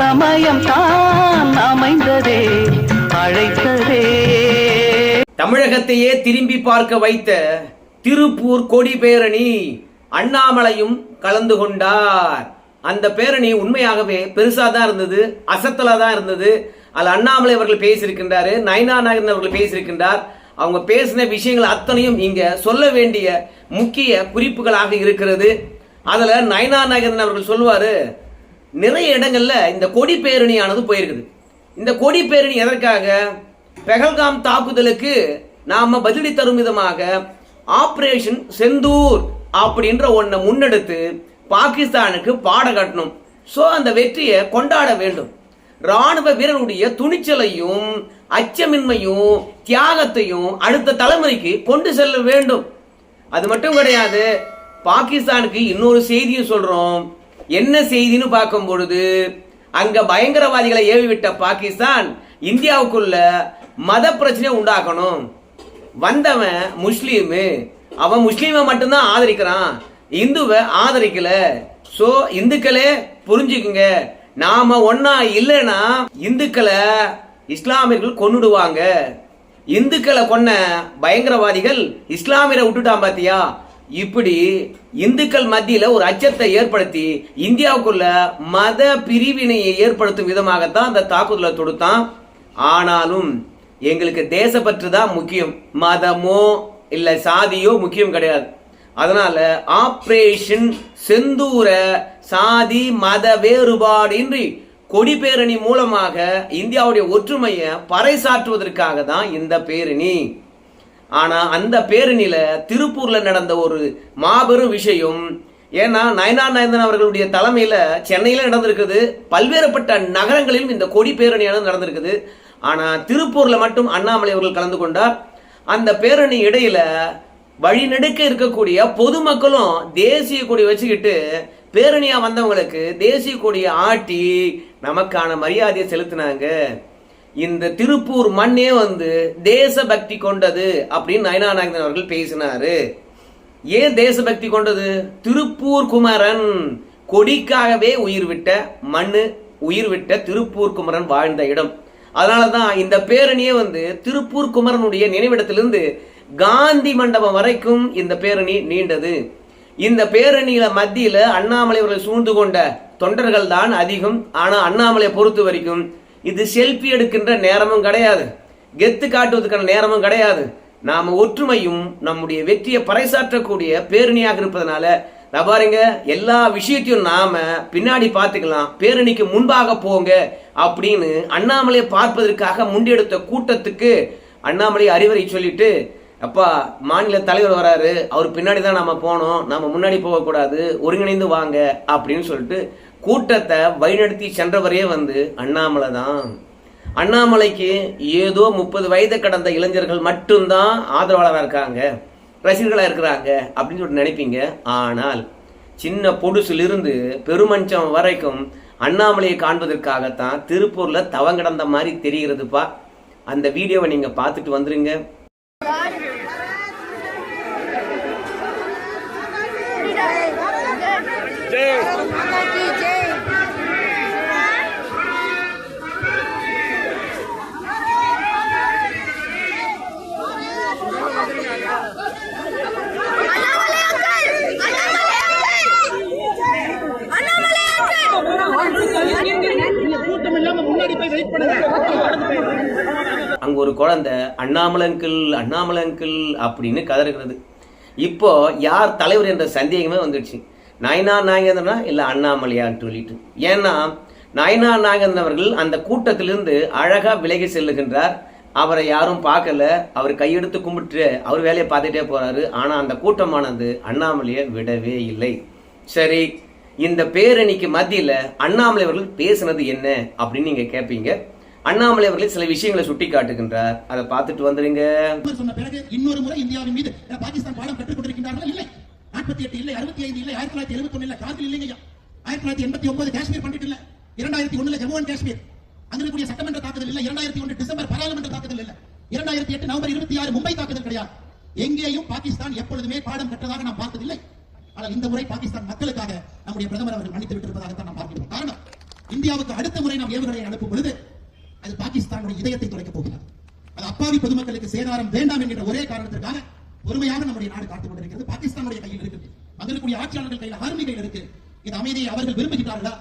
சமயம் தான் அமைந்ததே அழைத்ததே. தமிழகத்தையே திரும்பி பார்க்க வைத்த திருப்பூர் கொடி பேரணி அண்ணாமலையும் கலந்து கொண்டார். அந்த பேரணி உண்மையாகவே பெருசாக தான் இருந்தது அசத்தலாக தான் இருந்தது. அதில் அண்ணாமலை அவர்கள் பேசியிருக்கின்றாரு நயனா நாகரன் அவர்கள் பேசியிருக்கின்றார். அவங்க பேசின விஷயங்கள் அத்தனையும் இங்க சொல்ல வேண்டிய முக்கிய குறிப்புகளாக இருக்கிறது. அதுல நயனா நாகரன் அவர்கள் சொல்லுவாரு நிறைய இடங்களில் இந்த கொடி பேரணியானது போயிருக்குது. இந்த கொடி பேரணி எதற்காக? பெஹல்காம் தாக்குதலுக்கு நாம் பதிலடி தரும் விதமாக ஆப்ரேஷன் செந்தூர் அப்படின்ற ஒன்றை முன்னெடுத்து பாகிஸ்தானுக்கு பாட கட்டணும். ஸோ அந்த வெற்றியை கொண்டாட வேண்டும். ராணுவ வீரருடைய துணிச்சலையும் அச்சமின்மையும் தியாகத்தையும் அடுத்த தலைமுறைக்கு கொண்டு செல்ல வேண்டும். அது மட்டும் கிடையாது. பாகிஸ்தானுக்கு இன்னொரு செய்தியும் சொல்கிறோம் என்ன செய்தின்னு பார்க்கும் பொழுது அங்க பயங்கரவாதிகளை ஏவிவிட்ட பாகிஸ்தான் இந்தியாவுக்குள்ள மத பிரச்சனையை உண்டாக்கணும். வந்தவன் முஸ்லீமு. அவன் முஸ்லீமை மட்டும்தான் ஆதரிக்கிறான். இந்துவை ஆதரிக்கல. ஸோ இந்துக்களே புரிஞ்சுக்குங்க. நாம ஒன்னா இல்லைன்னா இந்துக்களை இஸ்லாமியர்கள் கொன்னுடுவாங்க. இந்துக்களை கொன்ன பயங்கரவாதிகள் இஸ்லாமியரை விட்டுட்டான் பாத்தியா? இப்படி இந்துக்கள் மத்தியில் ஒரு அச்சத்தை ஏற்படுத்தி இந்தியாவுக்குள்ள மத பிரிவினையை ஏற்படுத்தும் விதமாகத்தான் அந்த தாக்குதலை தொடுத்தான். ஆனாலும் எங்களுக்கு தேசப்பற்று தான் முக்கியம்? மதமோ இல்லை சாதியோ முக்கியம் கிடையாது. அதனால ஆப்ரேஷன் செந்தூர சாதி மத வேறுபாடின்றி கொடி பேரணி மூலமாக இந்தியாவுடைய ஒற்றுமையை பறைசாற்றுவதற்காக தான் இந்த பேரணி. ஆனா அந்த பேரணியில திருப்பூர்ல நடந்த ஒரு மாபெரும் விஷயம் ஏன்னா நயனா நயந்தன் அவர்களுடைய தலைமையில சென்னையில நடந்திருக்குது. பல்வேறுபட்ட நகரங்களிலும் இந்த கொடி பேரணியானது நடந்திருக்குது. ஆனா திருப்பூர்ல மட்டும் அண்ணாமலை அவர்கள் கலந்து கொண்டார். அந்த பேரணி இடையில வழிநெடுக்க இருக்கக்கூடிய பொதுமக்களும் தேசிய கொடி வச்சுக்கிட்டு பேரணியா வந்தவங்களுக்கு தேசிய கொடியை ஆட்டி நமக்கான மரியாதையை செலுத்தினாங்க. இந்த திருப்பூர் மண்ணே வந்து தேசபக்தி கொண்டது அப்படின்னு நயனா நாகந்தன் அவர்கள் பேசினாரு. ஏன் தேசபக்தி கொண்டது? திருப்பூர் குமரன் கொடிக்காகவே உயிர் விட்ட மண்ணு உயிர் விட்ட திருப்பூர் குமரன் வாழ்ந்த இடம். அதனால தான் இந்த பேரணியே வந்து திருப்பூர் குமரனுடைய நினைவிடத்திலிருந்து காந்தி மண்டபம் வரைக்கும் இந்த பேரணி நீண்டது. இந்த பேரணியில மத்தியில அண்ணாமலை அவர்களை சூழ்ந்து கொண்ட தொண்டர்கள் தான் அதிகம். ஆனா அண்ணாமலையை பொறுத்த வரைக்கும் இது செல்ஃபி எடுக்கின்ற நேரமும் கிடையாது. கெத்து காட்டுவதற்கான நேரமும் கிடையாது. நாம் ஒற்றுமையும் நம்முடைய வெற்றியை பறைசாற்றக்கூடிய பேரணியாக இருப்பதனால நான் பாருங்க எல்லா விஷயத்தையும் நாம பின்னாடி பார்த்துக்கலாம். பேரணிக்கு முன்பாக போங்க அப்படின்னு அண்ணாமலையை பார்ப்பதற்காக முண்டியெடுத்த கூட்டத்துக்கு அண்ணாமலை அறிவுரை சொல்லிட்டு அப்பா மாநில தலைவர் வராரு. அவர் பின்னாடி தான் நம்ம போனோம். நம்ம முன்னாடி போகக்கூடாது. ஒருங்கிணைந்து வாங்க அப்படின்னு சொல்லிட்டு கூட்டத்தை வழிநடத்தி சென்றவரே வந்து அண்ணாமலை தான். அண்ணாமலைக்கு ஏதோ முப்பது வயது கடந்த இளைஞர்கள் மட்டும்தான் ஆதரவாளராக இருக்காங்க ரசிகர்களாக இருக்கிறாங்க அப்படின்னு சொல்லிட்டு நினைப்பீங்க. ஆனால் சின்ன பொடுசிலிருந்து பெருமஞ்சம் வரைக்கும் அண்ணாமலையை காண்பதற்காகத்தான் திருப்பூரில் தவங்கிடந்த மாதிரி தெரிகிறதுப்பா. அந்த வீடியோவை நீங்கள் பார்த்துட்டு வந்துருங்க. Yeah இல்லாம முன்னாடி போய் வெயிட் பண்ணுங்க அங்க ஒரு குழந்தை அண்ணாமலங்கிள் அண்ணாமலங்கிள் அப்படின்னு கதறுகிறது. இப்போ யார் தலைவர் என்ற சந்தேகமே வந்துடுச்சு. நயனா நாயகந்தனா இல்ல அண்ணாமலையான்னு சொல்லிட்டு. ஏன்னா நயனா நாயகந்தன் அவர்கள் அந்த கூட்டத்திலிருந்து அழகா விலகி செல்லுகின்றார். அவரை யாரும் பார்க்கல. அவர் கையெடுத்து கும்பிட்டு அவர் வேலையை பார்த்துட்டே போறாரு. ஆனா அந்த கூட்டமானது அண்ணாமலையை விடவே இல்லை. சரி இந்த பேரணிக்கு மத்தியில் அண்ணாமலை அவர்கள் பேசுனது என்ன அப்படின்னு நீங்க கேட்பீங்க அண்ணாமலை அவர்கள் சில விஷயங்களை சுட்டி காட்டுகின்றார் அதை பார்த்துட்டு வந்துருங்க. சொன்ன பிறகு இன்னொரு முறை இந்தியாவின் மீது பாகிஸ்தான் பாடம் கற்றுக் கொண்டிருக்கின்றார்களா? இல்லை. நாற்பத்தி எட்டு இல்லை அறுபத்தி ஐந்து இல்லை ஆயிரத்தி தொள்ளாயிரத்தி எழுபத்தி ஒண்ணு இல்லை கார்கில் இல்லைங்க ஆயிரத்தி தொள்ளாயிரத்தி எண்பத்தி ஒன்பது காஷ்மீர் பண்டிட் இல்லை இரண்டாயிரத்தி ஒண்ணுல ஜம்மு அண்ட் காஷ்மீர். அங்க சட்டமன்ற தாக்குதல் இல்லை இரண்டாயிரத்தி ஒன்று டிசம்பர் பாராளுமன்ற தாக்குதல் இல்லை இரண்டாயிரத்தி எட்டு நவம்பர் இருபத்தி ஆறு மும்பை தாக்குதல் கிடையாது. எங்கேயும் பாகிஸ்தான் எப்பொழுதுமே பாடம் கற்றதாக நாம் பார்த்ததில்லை. ஆனால் இந்த முறை பாகிஸ்தான் மக்களுக்காக நம்முடைய பிரதமர் அவர்கள் மன்னித்து விட்டிருப்பதாகத்தான் நாம் பார்க்கிறோம் காரணம் இந்தியாவுக்கு அடுத்த முறை நாம் ஏவுகணையை அனுப்பும் பொழுது அது பாகிஸ்தானுடைய இதயத்தை துளைக்கப் போகிறது. அது அப்பாவி பொதுமக்களுக்கு சேதாரம் வேண்டாம் என்கிற ஒரே காரணத்திற்காக பொறுமையாக நம்முடைய நாடு காத்துக் கொண்டிருக்கிறது. பாகிஸ்தானுடைய கையில் இருக்கு அங்கிருக்கக்கூடிய ஆட்சியாளர்கள் கையில் ஆர்மி கையில் இருக்கு. இந்த அமைதியை அவர்கள் விரும்புகிறார்களா?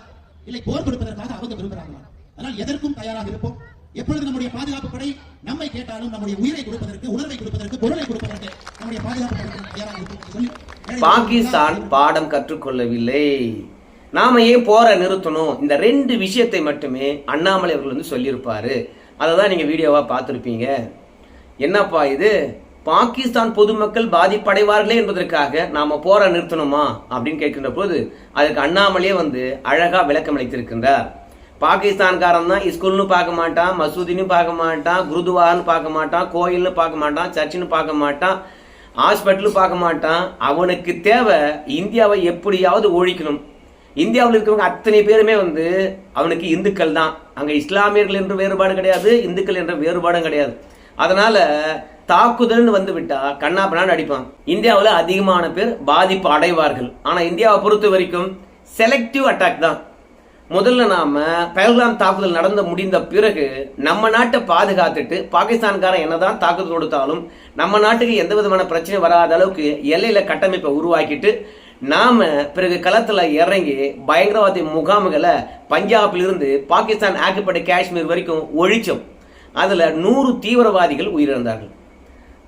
இல்லை போர் கொடுப்பதற்காக அவங்க விரும்புகிறார்களா? அதனால் எதற்கும் தயாராக இருப்போம். எப்பொழுது நம்முடைய பாதுகாப்பு படை நம்மை கேட்டாலும் நம்முடைய உயிரை கொடுப்பதற்கு உணர்வை கொடுப்பதற்கு பொருளை கொடுப்பதற்கு நம்முடைய பாதுகாப்பு படை தயாராக இருப்போம் சொல்லி பாகிஸ்தான் பாடம் கற்றுக்கொள்ளவில்லை. நாம ஏன் போற நிறுத்தணும்? இந்த ரெண்டு விஷயத்தை மட்டுமே அண்ணாமலை அவர்கள் வந்து சொல்லியிருப்பாரு. அதை தான் நீங்க வீடியோவா பார்த்துருப்பீங்க. என்னப்பா இது? பாகிஸ்தான் பொதுமக்கள் பாதிப்படைவார்களே என்பதற்காக நாம போற நிறுத்தணுமா? அப்படின்னு கேட்கின்ற போது அதுக்கு அண்ணாமலையே வந்து அழகா விளக்கம் அளித்திருக்கின்றார். பாகிஸ்தான்காரன் தான் ஸ்கூல்னு பார்க்க மாட்டான் மசூதின்னு பார்க்க மாட்டான் குருதுவான்னு பார்க்க மாட்டான் கோயில்னு பார்க்க மாட்டான் சர்ச்சுன்னு பார்க்க மாட்டான் ஹாஸ்பிட்டலும் பார்க்க மாட்டான். அவனுக்கு தேவை இந்தியாவை எப்படியாவது ஒழிக்கணும். இந்தியாவில் இருக்கிறவங்க அத்தனை பேருமே வந்து அவனுக்கு இந்துக்கள் தான். அங்கே இஸ்லாமியர்கள் என்ற வேறுபாடு கிடையாது இந்துக்கள் என்ற வேறுபாடும் கிடையாது. அதனால தாக்குதல்னு வந்து விட்டா கண்ணா பின்னாடி அடிப்பான். இந்தியாவில் அதிகமான பேர் பாதிப்பு அடைவார்கள். ஆனால் இந்தியாவை பொறுத்த வரைக்கும் செலக்டிவ் அட்டாக் தான். முதல்ல நாம பஹல்காம் தாக்குதல் நடந்து முடிந்த பிறகு நம்ம நாட்டை பாதுகாத்துட்டு பாகிஸ்தான்காரன் என்னதான் தாக்குதல் கொடுத்தாலும் நம்ம நாட்டுக்கு எந்த விதமான பிரச்சனை வராத அளவுக்கு எல்லையில கட்டமைப்பை உருவாக்கிட்டு நாம பிறகு களத்துல இறங்கி பயங்கரவாதி முகாம்களை பஞ்சாபில் இருந்து பாகிஸ்தான் ஆக்கப்பட்ட காஷ்மீர் வரைக்கும் ஒழிச்சோம். அதுல நூறு தீவிரவாதிகள் உயிரிழந்தார்கள்.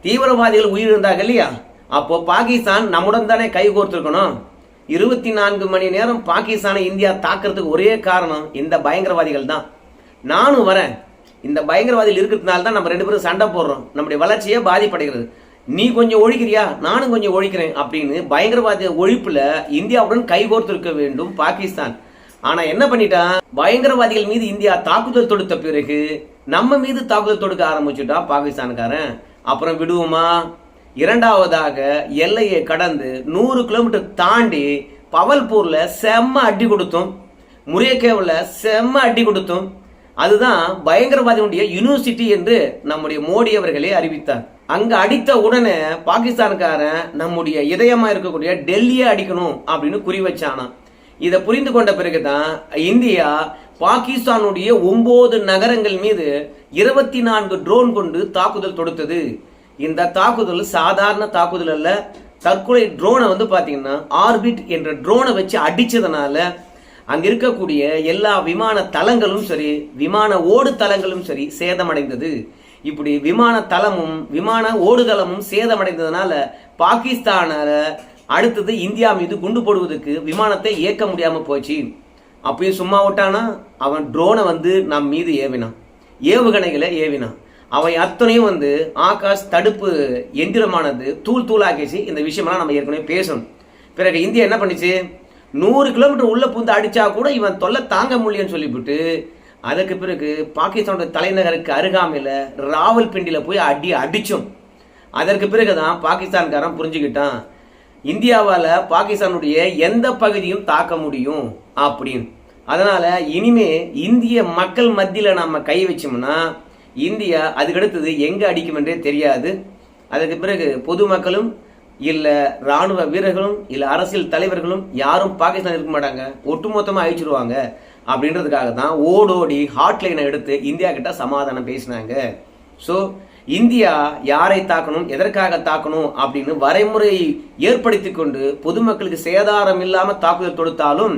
தீவிரவாதிகள் உயிரிழந்தார்கள் இல்லையா? அப்போ பாகிஸ்தான் நம்முடன் தானே கைகோர்த்திருக்கணும் இருபத்தி நான்கு மணி நேரம் பாகிஸ்தானை இந்தியா தாக்குறதுக்கு ஒரே காரணம் இந்த பயங்கரவாதிகள் தான். நானும் வரேன். இந்த பயங்கரவாதிகள் இருக்கிறதுனால தான் நம்ம ரெண்டு பேரும் சண்டை போடுறோம். நம்முடைய வளர்ச்சியே பாதிப்படைகிறது. நீ கொஞ்சம் ஒழிக்கிறியா? நானும் கொஞ்சம் ஒழிக்கிறேன் அப்படின்னு பயங்கரவாத ஒழிப்புல இந்தியாவுடன் கைகோர்த்திருக்க வேண்டும் பாகிஸ்தான். ஆனா என்ன பண்ணிட்டான் பயங்கரவாதிகள் மீது இந்தியா தாக்குதல் தொடுத்த பிறகு நம்ம மீது தாக்குதல் தொடுக்க ஆரம்பிச்சுட்டா பாகிஸ்தானுக்காரன் அப்புறம் விடுவோமா? இரண்டாவதாக எல்லையை கடந்து நூறு கிலோமீட்டர் தாண்டி பவல்பூரில் செம்ம அடி கொடுத்தோம் முரியக்கேவில் செம்ம அடி கொடுத்தோம். அதுதான் பயங்கரவாதியுடைய யூனிவர்சிட்டி என்று நம்முடைய மோடி அவர்களே அறிவித்தார். அங்க அடித்த உடனே பாகிஸ்தான்காரன் நம்முடைய இதயமா இருக்கக்கூடிய டெல்லியை அடிக்கணும் அப்படின்னு குறி வச்சானா இதை புரிந்து கொண்ட பிறகுதான் இந்தியா பாகிஸ்தானுடைய ஒன்பது நகரங்கள் மீது இருபத்தி நான்கு ட்ரோன் கொண்டு தாக்குதல் தொடுத்தது. இந்த தாக்குதல் சாதாரண தாக்குதல் அல்ல. தற்கொலை ட்ரோனை வந்து பார்த்தீங்கன்னா ஆர்பிட் என்ற ட்ரோனை வச்சு அடித்ததுனால அங்கே இருக்கக்கூடிய எல்லா விமான தளங்களும் சரி விமான ஓடு தளங்களும் சரி சேதமடைந்தது. இப்படி விமான தளமும் விமான ஓடுதளமும் சேதமடைந்ததுனால பாகிஸ்தானால அடுத்தது இந்தியா மீது குண்டு போடுவதற்கு விமானத்தை இயக்க முடியாமல் போச்சு. அப்பயும் சும்மா விட்டானா? அவன் ட்ரோனை வந்து நம் மீது ஏவினான். ஏவுகணைகளை ஏவினான். அவை அத்தனையும் வந்து ஆகாஷ் தடுப்பு எந்திரமானது தூள் தூளாக்கிச்சு இந்த விஷயமெல்லாம் நம்ம ஏற்கனவே பேசணும். பிறகு இந்தியா என்ன பண்ணுச்சு? நூறு கிலோமீட்டர் உள்ளே பூந்து அடித்தா கூட இவன் தொல்லை தாங்க முடியலன்னு சொல்லிவிட்டு அதுக்கு பிறகு பாகிஸ்தானோட தலைநகருக்கு அருகாமையில் ராவல்பிண்டியில் போய் அடி அடித்தோம் அதற்கு பிறகு தான் பாகிஸ்தான்காரன் புரிஞ்சுக்கிட்டான் இந்தியாவால் பாகிஸ்தானுடைய எந்த பகுதியும் தாக்க முடியும் அப்படின்னு. அதனால் இனிமே இந்திய மக்கள் மத்தியில் நம்ம கை வச்சோம்னா இந்தியா அதுக்கடுத்தது எங்கே அடிக்கும் என்றே தெரியாது. அதற்கு பிறகு பொதுமக்களும் இல்லை ராணுவ வீரர்களும் இல்லை அரசியல் தலைவர்களும் யாரும் பாகிஸ்தான் இருக்க மாட்டாங்க. ஒட்டுமொத்தமாக அழிச்சிருவாங்க. அப்படின்றதுக்காக தான் ஓடோடி ஹாட்லைனை எடுத்து இந்தியா கிட்ட சமாதானம் பேசினாங்க. ஸோ இந்தியா யாரை தாக்கணும் எதற்காக தாக்கணும் அப்படின்னு வரைமுறை ஏற்படுத்தி கொண்டு பொதுமக்களுக்கு சேதாரம் இல்லாமல் தாக்குதல் தொடுத்தாலும்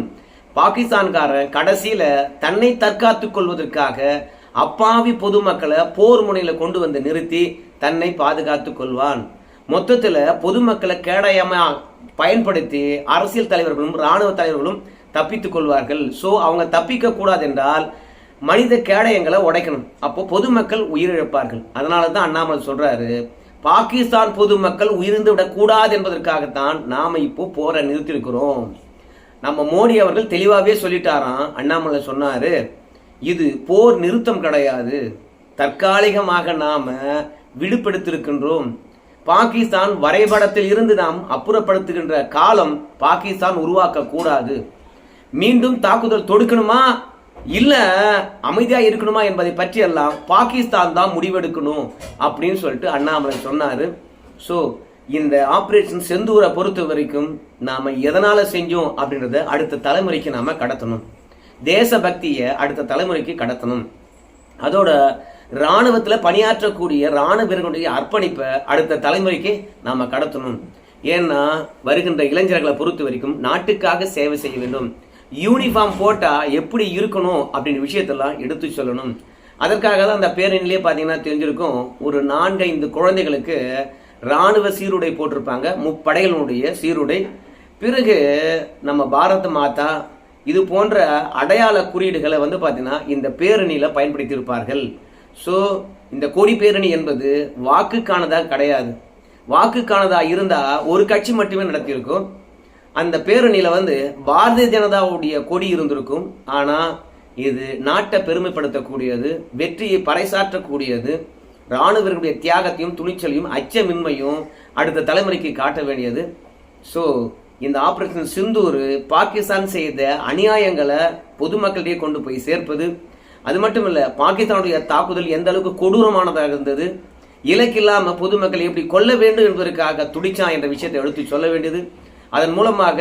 பாகிஸ்தான்காரன் கடைசியில் தன்னை தற்காத்துக் கொள்வதற்காக அப்பாவி பொதுமக்களை போர் முனையில் கொண்டு வந்து நிறுத்தி தன்னை பாதுகாத்து கொள்வான். மொத்தத்தில் பொதுமக்களை கேடயமா பயன்படுத்தி அரசியல் தலைவர்களும் ராணுவ தலைவர்களும் தப்பித்துக் கொள்வார்கள். ஸோ அவங்க தப்பிக்க கூடாது என்றால் மனித கேடயங்களை உடைக்கணும். அப்போ பொதுமக்கள் உயிரிழப்பார்கள். அதனால தான் அண்ணாமலை சொல்றாரு பாகிஸ்தான் பொதுமக்கள் உயிர்ந்து விடக்கூடாது என்பதற்காகத்தான் நாம இப்போ போரை நிறுத்தியிருக்கிறோம். நம்ம மோடி அவர்கள் தெளிவாகவே சொல்லிட்டாராம். அண்ணாமலை சொன்னாரு இது போர் நிறுத்தம் கிடையாது. தற்காலிகமாக நாம் விடுபடுத்திருக்கின்றோம். பாகிஸ்தான் வரைபடத்தில் இருந்து நாம் அப்புறப்படுத்துகின்ற காலம் பாகிஸ்தான் உருவாக்க கூடாது மீண்டும் தாக்குதல் தொடுக்கணுமா? இல்ல அமைதியா இருக்கணுமா என்பதை பற்றி எல்லாம் பாகிஸ்தான் தான் முடிவெடுக்கணும் அப்படின்னு சொல்லிட்டு அண்ணாமலை சொன்னாரு. ஸோ இந்த ஆப்ரேஷன் செந்தூரை பொறுத்த வரைக்கும் நாம எதனால செஞ்சோம் அப்படின்றத அடுத்த தலைமுறைக்கு நாம கடத்தணும். தேசபக்தியை அடுத்த தலைமுறைக்கு கடத்தணும். அதோட இராணுவத்தில் பணியாற்றக்கூடிய ராணுவ வீரர்களுடைய அர்ப்பணிப்பை அடுத்த தலைமுறைக்கு நாம் கடத்தணும். ஏன்னா வருகின்ற இளைஞர்களை பொறுத்த வரைக்கும் நாட்டுக்காக சேவை செய்ய வேண்டும். யூனிஃபார்ம் போட்டால் எப்படி இருக்கணும் அப்படின்னு விஷயத்தெல்லாம் எடுத்து சொல்லணும். அதற்காக தான் அந்த பேரணிலே பார்த்தீங்கன்னா தெரிஞ்சிருக்கும் ஒரு நான்கைந்து குழந்தைகளுக்கு ராணுவ சீருடை போட்டிருப்பாங்க. முப்படைகளுடைய சீருடை. பிறகு நம்ம பாரத மாதா இது போன்ற அடையாள குறியீடுகளை வந்து பார்த்தீங்கன்னா இந்த பேரணியில் பயன்படுத்தியிருப்பார்கள். ஸோ இந்த கொடி பேரணி என்பது வாக்குக்கானதாக கிடையாது. வாக்குக்கானதாக இருந்தால் ஒரு கட்சி மட்டுமே நடத்தியிருக்கும். அந்த பேரணியில் வந்து பாரதிய ஜனதாவுடைய கொடி இருந்திருக்கும். ஆனால் இது நாட்டை பெருமைப்படுத்தக்கூடியது வெற்றியை பறைசாற்றக்கூடியது ராணுவர்களுடைய தியாகத்தையும் துணிச்சலையும் அச்சமின்மையும் அடுத்த தலைமுறைக்கு காட்ட வேண்டியது. ஸோ இந்த ஆபரேஷன் சிந்தூர் பாகிஸ்தான் செய்த அநியாயங்களை பொதுமக்களிடையே கொண்டு போய் சேர்ப்பது. அது மட்டும் இல்லை பாகிஸ்தானுடைய தாக்குதல் எந்த அளவுக்கு கொடூரமானதாக இருந்தது இலக்கில்லாமல் பொதுமக்களை எப்படி கொல்ல வேண்டும் என்பதற்காக துடிச்சான் என்ற விஷயத்தை எடுத்து சொல்ல வேண்டியது. அதன் மூலமாக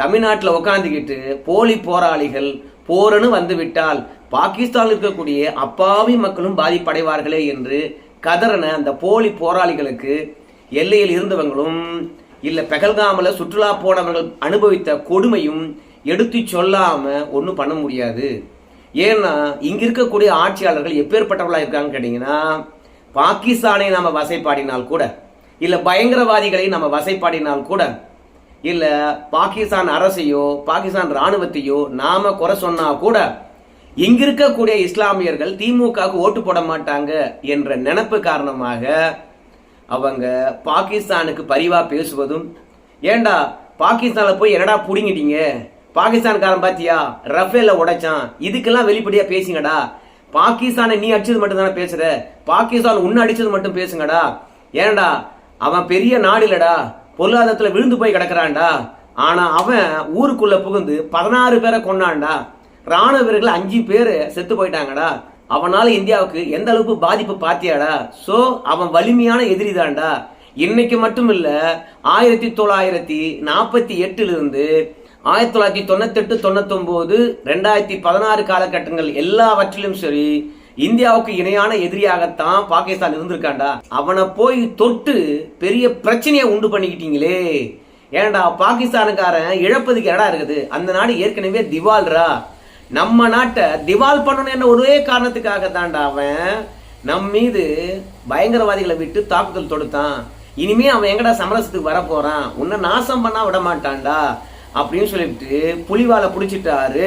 தமிழ்நாட்டில் உட்காந்துக்கிட்டு போலி போராளிகள் போரனு வந்துவிட்டால் பாகிஸ்தானில் இருக்கக்கூடிய அப்பாவி மக்களும் பாதிப்படைவார்களே என்று கதறன அந்த போலி போராளிகளுக்கு எல்லையில் இருந்தவங்களும் இல்லை பெகல்காமல சுற்றுலா போனவர்கள் அனுபவித்த கொடுமையும் எடுத்து சொல்லாமல் ஒன்றும் பண்ண முடியாது. ஏன்னா இங்கே இருக்கக்கூடிய ஆட்சியாளர்கள் எப்பேற்பட்டவர்களாக இருக்காங்கன்னு கேட்டிங்கன்னா பாகிஸ்தானை நாம் வசைப்பாடினால் கூட இல்லை பயங்கரவாதிகளை நம்ம வசைப்பாடினால் கூட இல்லை பாகிஸ்தான் அரசையோ பாகிஸ்தான் ராணுவத்தையோ நாம் குறை சொன்னால் கூட இங்கிருக்கக்கூடிய இஸ்லாமியர்கள் திமுகவுக்கு ஓட்டு போட மாட்டாங்க என்ற நினப்பு காரணமாக அவங்க பாகிஸ்தானுக்கு பரிவாக பேசுவதும் ஏண்டா பாகிஸ்தானில் போய் என்னடா புடிங்கிட்டீங்க? பாகிஸ்தான்காரன் பார்த்தியா ரஃபேல உடைச்சான். இதுக்கெல்லாம் வெளிப்படையாக பேசுங்கடா. பாகிஸ்தானை நீ அடிச்சது மட்டும் தானே பேசுற? பாகிஸ்தான் உன்னை அடிச்சது மட்டும் பேசுங்கடா. ஏன்டா? அவன் பெரிய நாடு இல்லடா பொருளாதாரத்தில் விழுந்து போய் கிடக்குறான்டா. ஆனால் அவன் ஊருக்குள்ளே புகுந்து பதினாறு பேரை கொண்டான்டா ராணுவ வீரர்கள் அஞ்சு பேர் செத்து போயிட்டாங்கடா. அவனால் இந்தியாவுக்கு எந்த அளவுக்கு பாதிப்பு பார்த்தியாடா ஸோ அவன் வலிமையான எதிரி தான்டா இன்னைக்கு மட்டும் இல்லை ஆயிரத்தி தொள்ளாயிரத்தி நாற்பத்தி எட்டுலேருந்து ஆயிரத்தி தொள்ளாயிரத்தி தொண்ணூத்தெட்டு தொண்ணூத்தொம்போது ரெண்டாயிரத்தி பதினாறு காலகட்டங்கள் எல்லாவற்றிலும் சரி இந்தியாவுக்கு இணையான எதிரியாகத்தான் பாகிஸ்தான் இருந்திருக்காண்டா அவனை போய் தொட்டு பெரிய பிரச்சனையை உண்டு பண்ணிக்கிட்டீங்களே. ஏன்டா பாகிஸ்தானுக்காரன் இழப்பதுக்கு இடம் இருக்குது? அந்த நாடு ஏற்கனவே திவால்ரா. நம்ம நாட்டை திவால் பண்ணணும் என்ன ஒரே காரணத்துக்காக தான்டா அவன். நம் மீது பயங்கரவாதிகளை விட்டு தாக்குதல் தொடுத்தான். இனிமே அவன் எங்கடா சமரசத்துக்கு வர போறான்? உன்னை நாசம் பண்ணா விட மாட்டான்டா. அப்படின்னு சொல்லிட்டு புலிவாலை பிடிச்சிட்டாரு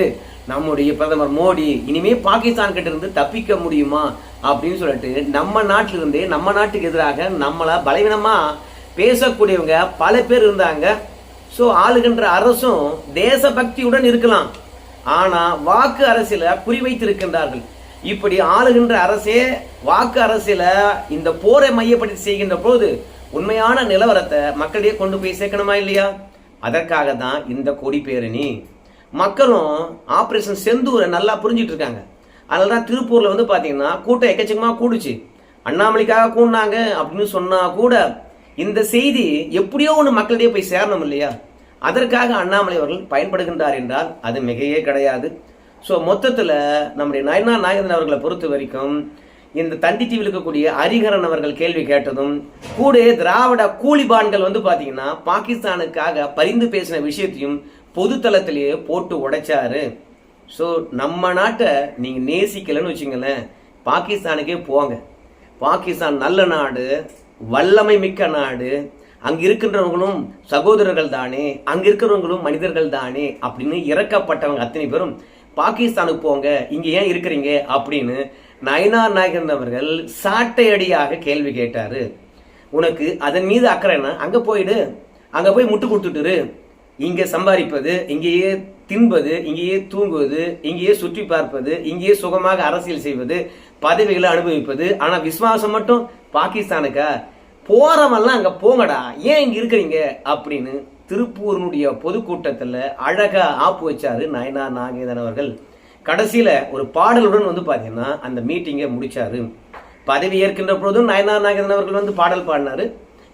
நம்முடைய பிரதமர் மோடி. இனிமே பாகிஸ்தான் கிட்ட இருந்து தப்பிக்க முடியுமா? அப்படின்னு சொல்லிட்டு நம்ம நாட்டில இருந்து நம்ம நாட்டுக்கு எதிராக நம்மளை பலவீனமா பேசக்கூடியவங்க பல பேர் இருந்தாங்க. ஸோ ஆளுகின்ற அரசும் தேசபக்தியுடன் இருக்கலாம். ஆனா வாக்கு அரசியல குறிவைத்திருக்கின்றார்கள். இப்படி ஆளுகின்ற அரசே வாக்கு அரசியல இந்த போரை மையப்படுத்தி செய்கின்ற போது உண்மையான நிலவரத்தை மக்களிடையே கொண்டு போய் சேர்க்கணுமா இல்லையா? அதற்காக தான் இந்த கொடி பேரணி. மக்களும் ஆப்ரேஷன் செந்தூரை நல்லா புரிஞ்சிட்டு இருக்காங்க அதனால தான் திருப்பூர்ல வந்து பாத்தீங்கன்னா கூட்டம் எக்கச்சக்கமா கூடுச்சு. அண்ணாமலைக்காக கூடினாங்க அப்படின்னு சொன்னா கூட இந்த செய்தி எப்படியோ ஒன்று மக்களிடையே போய் சேரணும் இல்லையா? அதற்காக அண்ணாமலை அவர்கள் பயன்படுகின்றார் என்றால் அது மிகையே கிடையாது. ஸோ மொத்தத்தில் நம்முடைய நயனா நாயகன் அவர்களை பொறுத்த வரைக்கும் இந்த தண்டி டிவியில் இருக்கக்கூடிய ஹரிஹரன் அவர்கள் கேள்வி கேட்டதும் கூட திராவிட கூலிபான்கள் வந்து பார்த்தீங்கன்னா பாகிஸ்தானுக்காக பரிந்து பேசின விஷயத்தையும் பொதுத்தளத்திலேயே போட்டு உடைச்சாரு. ஸோ நம்ம நாட்டை நீங்கள் நேசிக்கலைன்னு வச்சுங்களேன் பாகிஸ்தானுக்கே போங்க. பாகிஸ்தான் நல்ல நாடு வல்லமை மிக்க நாடு அங்க இருக்கின்றவங்களும் சகோதரர்கள் தானே அங்க இருக்கிறவங்களும் மனிதர்கள் தானே அப்படின்னு இறக்கப்பட்டவங்க அத்தனை பேரும் பாகிஸ்தானுக்கு போங்க இங்க ஏன் இருக்கிறீங்க? அப்படின்னு நயனார் நாயகன் அவர்கள் சாட்டையடியாக கேள்வி கேட்டாரு. உனக்கு அதன் மீது அக்கறைன்னா அங்க போயிடு. அங்க போய் முட்டு கொடுத்துட்டுரு. இங்க சம்பாதிப்பது இங்கேயே தின்பது இங்கேயே தூங்குவது இங்கேயே சுற்றி பார்ப்பது இங்கேயே சுகமாக அரசியல் செய்வது பதவிகளை அனுபவிப்பது. ஆனா விசுவாசம் மட்டும் பாகிஸ்தானுக்கா? போகிறவெல்லாம் அங்கே போங்கடா. ஏன் இங்கே இருக்கிறீங்க? அப்படின்னு திருப்பூரினுடைய பொதுக்கூட்டத்தில் அழகாக ஆப்பு வச்சாரு நயனா நாகேதன் அவர்கள். கடைசியில் ஒரு பாடலுடன் வந்து பார்த்தீங்கன்னா அந்த மீட்டிங்கை முடித்தார் பதவி ஏற்கின்ற பொழுதும் நயனா நாகேதன் அவர்கள் வந்து பாடல் பாடினார்.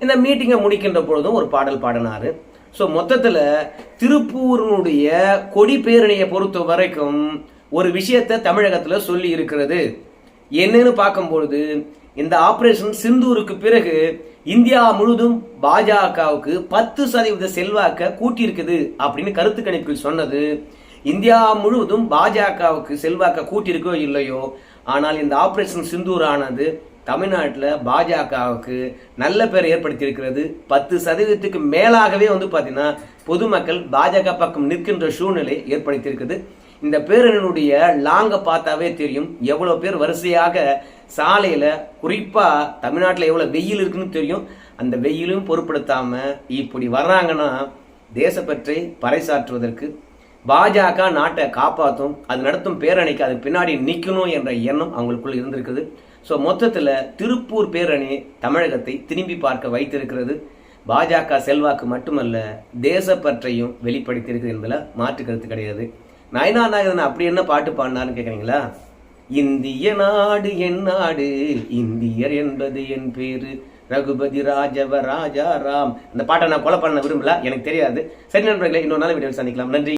இந்த மீட்டிங்கை முடிக்கின்ற பொழுதும் ஒரு பாடல் பாடினாரு. ஸோ மொத்தத்தில் திருப்பூரினுடைய கொடி பேரணியை பொறுத்த வரைக்கும் ஒரு விஷயத்தை தமிழகத்தில் சொல்லி இருக்கிறது. என்னன்னு பார்க்கும்பொழுது இந்த ஆபரேஷன் சிந்தூருக்கு பிறகு இந்தியா முழுதும் பாஜகவுக்கு பத்து சதவீத செல்வாக்க கூட்டியிருக்குது அப்படின்னு கருத்து கணிப்பில் சொன்னது. இந்தியா முழுவதும் பாஜகவுக்கு செல்வாக்க கூட்டியிருக்கோ இல்லையோ ஆனால் இந்த ஆபரேஷன் சிந்தூர் ஆனது தமிழ்நாட்டில் பாஜகவுக்கு நல்ல பேர் ஏற்படுத்தியிருக்கிறது. பத்து சதவீதத்துக்கு மேலாகவே வந்து பார்த்தீங்கன்னா பொதுமக்கள் பாஜக பக்கம் நிற்கின்ற சூழ்நிலை ஏற்படுத்தியிருக்குது. இந்த பேரணியினுடைய லாங்கை பார்த்தாவே தெரியும். எவ்வளோ பேர் வரிசையாக சாலையில் குறிப்பாக தமிழ்நாட்டில் எவ்வளோ வெயில் இருக்குன்னு தெரியும். அந்த வெயிலும் பொருட்படுத்தாமல் இப்படி வர்றாங்கன்னா தேசப்பற்றை பறைசாற்றுவதற்கு பாஜக நாட்டை காப்பாற்றும் அது நடத்தும் பேரணிக்கு அது பின்னாடி நிற்கணும் என்ற எண்ணம் அவங்களுக்குள் இருந்திருக்குது. ஸோ மொத்தத்தில் திருப்பூர் பேரணி தமிழகத்தை திரும்பி பார்க்க வைத்திருக்கிறது. பாஜக செல்வாக்கு மட்டுமல்ல தேசப்பற்றையும் வெளிப்படுத்தியிருக்கு என்பதில் மாற்று கருத்து கிடையாது. நயனா நாயகன் அப்படி என்ன பாட்டு பாடினாருன்னு கேட்குறீங்களா இந்திய நாடு என் நாடு. இந்தியர் என்பது என் பேரு. ரகுபதி ராஜவ ராஜா ராம். அந்த பாட்டை நான் கொலை பண்ண விரும்பல. எனக்கு தெரியாது. சரி நண்பர்களே இன்னொரு நாள் வீடியோ சந்திக்கலாம். நன்றி.